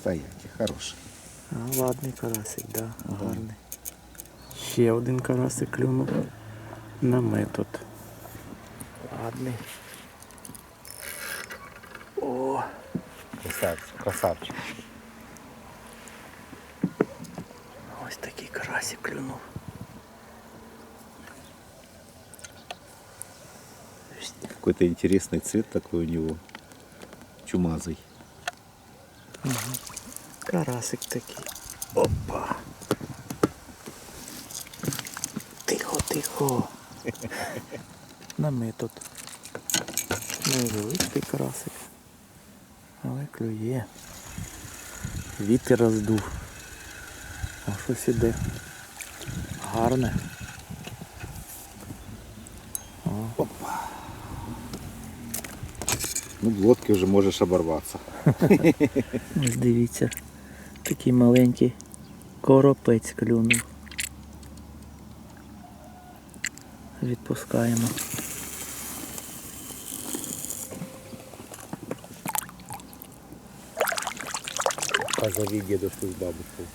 Стоять, хороший. А, ладний карасик, да, гарний. Ще один карасик клюнув на метод. Ладний. О, Красавчик, красавчик. ось такий карасик клюнув. Какой-то интересный цвет такой у него. Чумазый. Карасик такий. Опа. Тихо, тихо. На метод. Невеличкий карасик. Але клює. Вітер роздув. А щось іде. Гарне. Опа. Ну, в лодке уже можешь оборваться. Ось дивіться. Такий маленький коропець клюнув. Відпускаємо. Позови дедушку с бабушкой.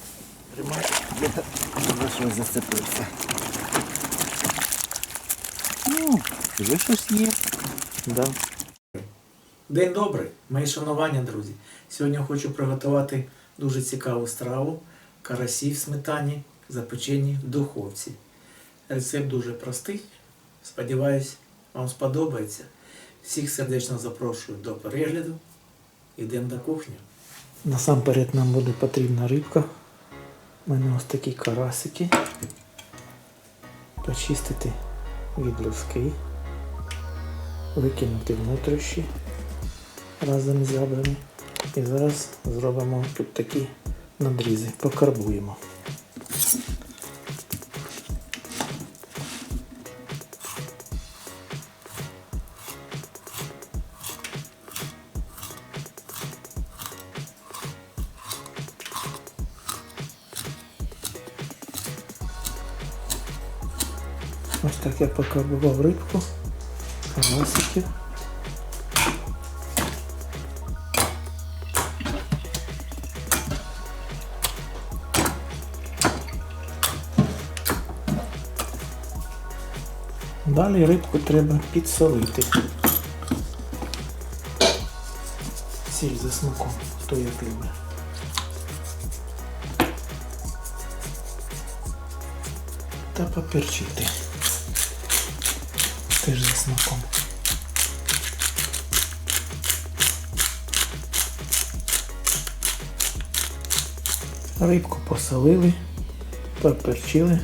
Тримай. Где-то за что зацепился. Ну, вже щось є. Да. День добрий, мої шанування, друзі. Сьогодні хочу приготувати дуже цікаву страву карасі в сметані, запечені в духовці. Рецепт дуже простий. Сподіваюсь, вам сподобається. Всіх сердечно запрошую до перегляду. Йдемо на кухню. Насамперед нам буде потрібна рибка. У мене ось такі карасики. Почистити від луски викинути внутрішні разом з зябрами. І зараз зробимо тут такі надрізи, покарбуємо. Ось так я покарбував рибку, карасиків. Далі рибку треба підсолити. Сіль за смаком, хто як любить. Та поперчити. Теж за смаком. Рибку посолили, поперчили.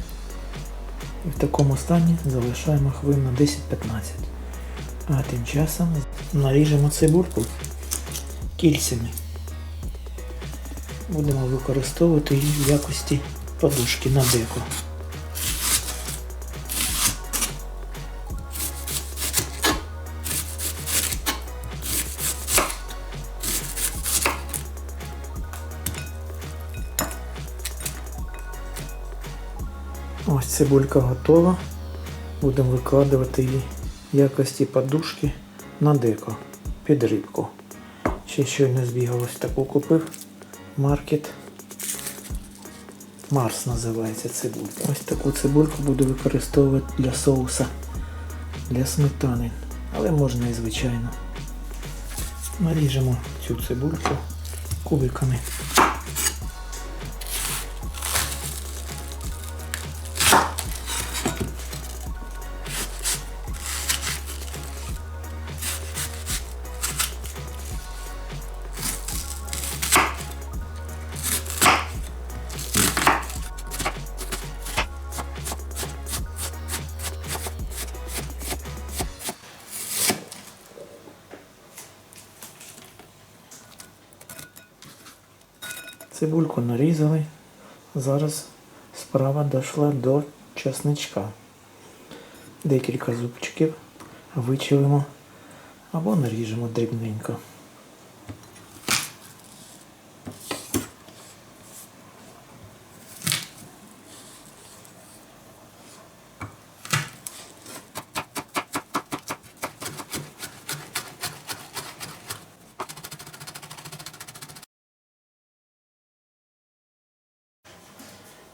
І в такому стані залишаємо хвилин на 10-15. А тим часом наріжемо цибурку кільцями. Будемо використовувати її в якості подушки на деко. Ось цибулька готова. Будемо викладувати її в якості подушки на деко під рибку. Ще щойно збігав ось таку купив. Маркет. Марс називається цибулька. Ось таку цибульку буду використовувати для соуса, для сметани. Але можна і звичайно. Наріжемо цю цибульку кубиками. Цибульку нарізали. Зараз справа дійшла до чесничка. Декілька зубчиків вичилимо або наріжемо дрібненько.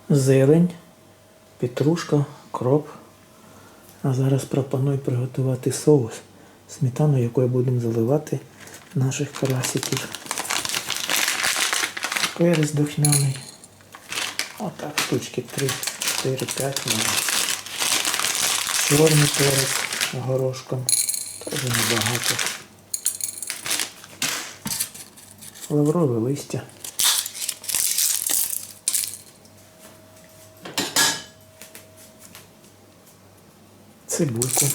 Зелень, петрушка, кроп. А зараз пропоную приготувати соус, сметану, якою будемо заливати наших карасиків. Перець духмяний. Отак, штучки 3, 4, 5 може. Чорний перець горошком. Теж небагато. Лаврове листя. Цибульку.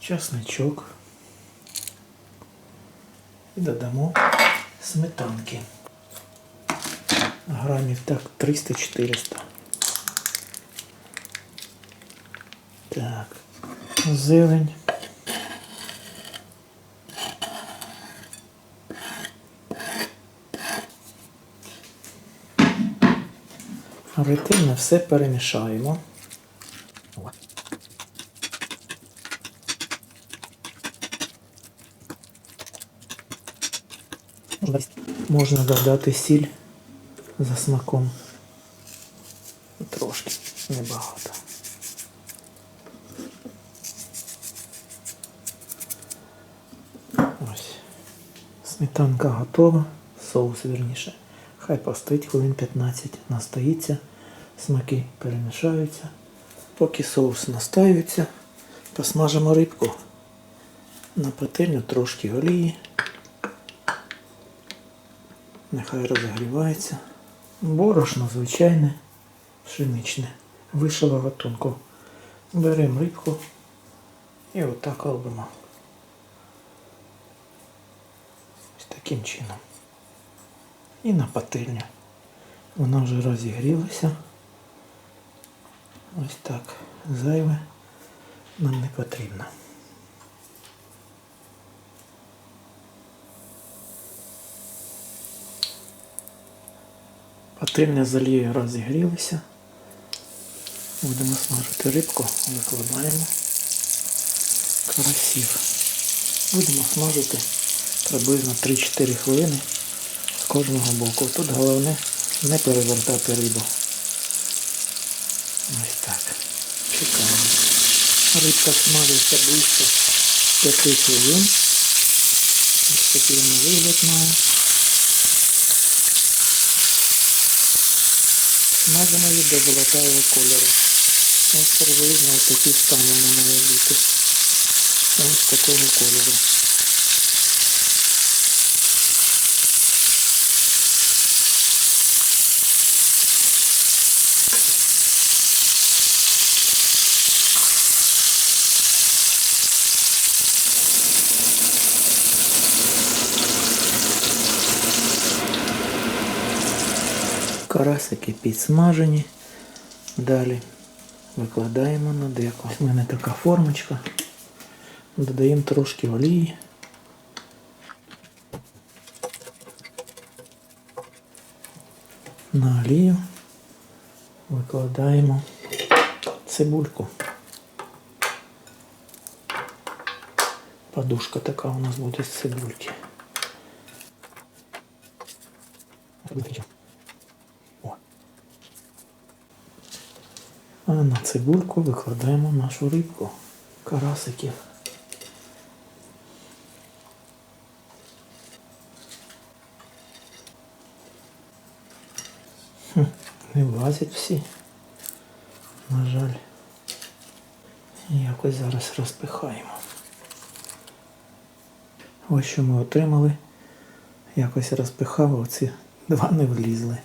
Часничок. І додамо сметанки. Грамів так 300-400. Так. Зелень. Ретельно все перемішаємо. Можна додати сіль за смаком. Трошки, небагато. Ось. Сметанка готова, соус вірніше. Хай постоїть хвилин 15, настоїться, смаки перемішаються. Поки соус настаюється, посмажимо рибку. На пательню трошки олії. Нехай розігрівається. Борошно звичайне, пшеничне, вищого готунку. Беремо рибку і отак робимо. Ось таким чином. І на пательню. Вона вже розігрілася. Ось так. Зайве нам не потрібно. Пательня з олією розігрілася. Будемо смажити рибку, викладаємо карасів. Будемо смажити приблизно 3-4 хвилини кожного боку. Тут головне не перевертати рибу. Ось так. Чекаємо. Рибка смажиться близько 5 хвилин. Ось такий вона вигляд має. Смажимо її до золотавого кольору. Ось приблизно такий стан вона має бути. Ось такого кольору. Карасики підсмажені. Далі викладаємо на деко. У мене така формочка. Додаємо трошки олії. На олію викладаємо цибульку. Подушка така у нас буде з цибульки. А на цибульку викладаємо нашу рибку, карасиків. Не влазять всі. На жаль. Якось зараз розпихаємо. Ось що ми отримали. Якось розпихав, оці два не влізли.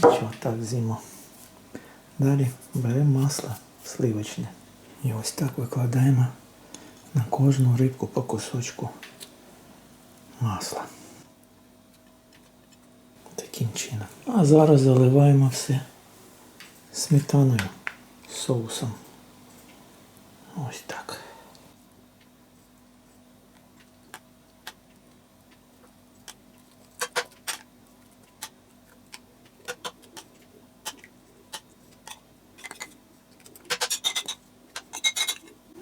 Що, так зімо. Далі беремо масло сливочне. І ось так викладаємо на кожну рибку по кусочку масла. Таким чином. А зараз заливаємо все сметаною, соусом. Ось так.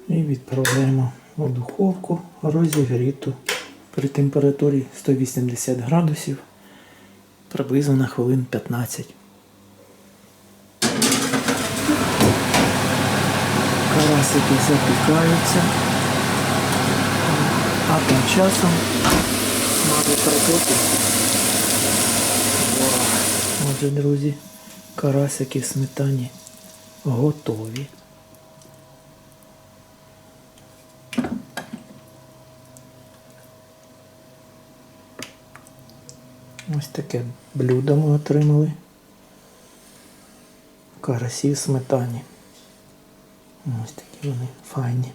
І відправляємо у духовку розігріту при температурі 180 градусів приблизно на хвилин 15. Карасики запікаються. А тим часом мабуть картоплю. Отже, друзі, карасики в сметані готові. Ось таке блюдо ми отримали. Карасі в сметані. Ось такі вони файні.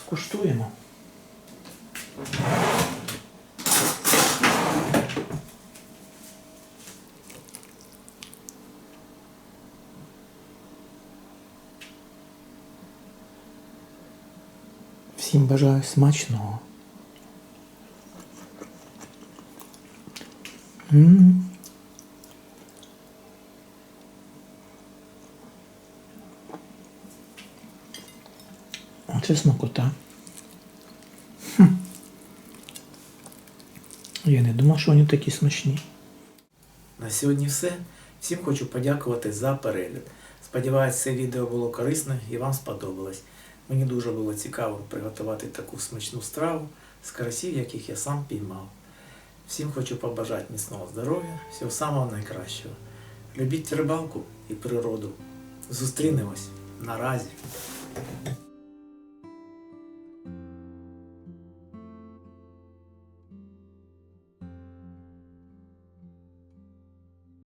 Скуштуємо. Всім бажаю смачного. Оце смакота. Я не думав, що вони такі смачні. На сьогодні все. Всім хочу подякувати за перегляд. Сподіваюсь, це відео було корисне і вам сподобалось. Мені дуже було цікаво приготувати таку смачну страву з карасів, яких я сам піймав. Всім хочу побажати міцного здоров'я, всього самого найкращого. Любіть рибалку і природу. Зустрінемось наразі.